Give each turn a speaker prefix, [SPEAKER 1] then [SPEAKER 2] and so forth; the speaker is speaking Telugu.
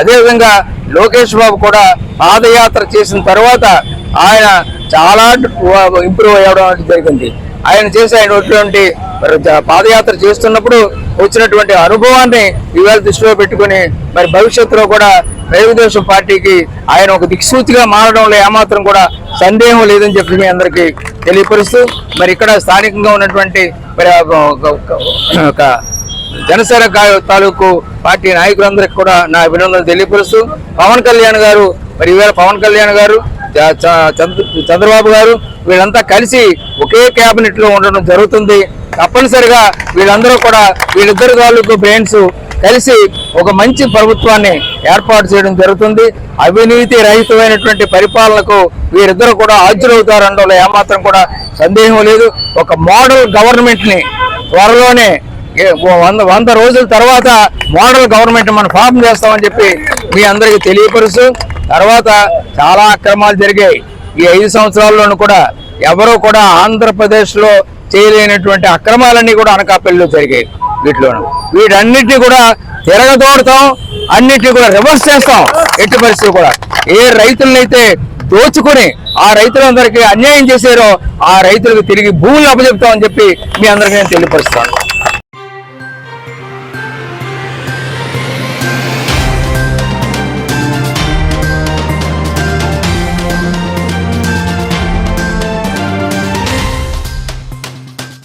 [SPEAKER 1] అదేవిధంగా లోకేష్ బాబు కూడా పాదయాత్ర చేసిన తర్వాత ఆయన చాలా ఇంప్రూవ్ అవ్వడం జరిగింది. ఆయన చేసి అయినటువంటి మరి పాదయాత్ర చేస్తున్నప్పుడు వచ్చినటువంటి అనుభవాన్ని ఈవేళ దృష్టిలో పెట్టుకొని మరి భవిష్యత్తులో కూడా తెలుగుదేశం పార్టీకి ఆయన ఒక దిక్సూచిగా మారడంలో ఏమాత్రం కూడా సందేహం లేదని చెప్పి మీ అందరికీ తెలియపరుస్తూ మరి ఇక్కడ స్థానికంగా ఉన్నటువంటి మరి ఒక జనసేన తాలూకు పార్టీ నాయకులందరికీ కూడా నా అభినందనలు తెలియపరుస్తూ పవన్ కళ్యాణ్ గారు మరి ఈవేళ పవన్ కళ్యాణ్ గారు చ- చంద్రబాబు గారు వీళ్ళంతా కలిసి ఒకే క్యాబినెట్లో ఉండడం జరుగుతుంది. తప్పనిసరిగా వీళ్ళందరూ కూడా వీళ్ళిద్దరు తాలూకు బ్రెయిన్స్ కలిసి ఒక మంచి ప్రభుత్వాన్ని ఏర్పాటు చేయడం జరుగుతుంది. అవినీతి రహితమైనటువంటి పరిపాలనకు వీరిద్దరు కూడా హాజరవుతారనడంలో ఏమాత్రం కూడా సందేహం లేదు. ఒక మోడల్ గవర్నమెంట్ని త్వరలోనే వంద వంద రోజుల తర్వాత మోడల్ గవర్నమెంట్ మనం ఫామ్ చేస్తామని చెప్పి మీ అందరికీ తెలియపరుస్తూ తర్వాత చాలా అక్రమాలు జరిగాయి. ఈ ఐదు సంవత్సరాల్లోనూ కూడా ఎవరూ కూడా ఆంధ్రప్రదేశ్లో చేయలేనటువంటి అక్రమాలన్నీ కూడా అనకాపల్లిలో జరిగాయి వీటిలోను. వీటన్నిటిని కూడా తిరగదోడతాం అన్నిటిని కూడా రివర్స్ చేస్తాం ఎట్టి పరిస్థితులు కూడా. ఏ రైతులనైతే దోచుకుని ఆ రైతులందరికీ అన్యాయం చేశారో ఆ రైతులకు తిరిగి భూములు అప్పచెప్తామని చెప్పి మీ అందరికీ నేను తెలియపరుస్తాను.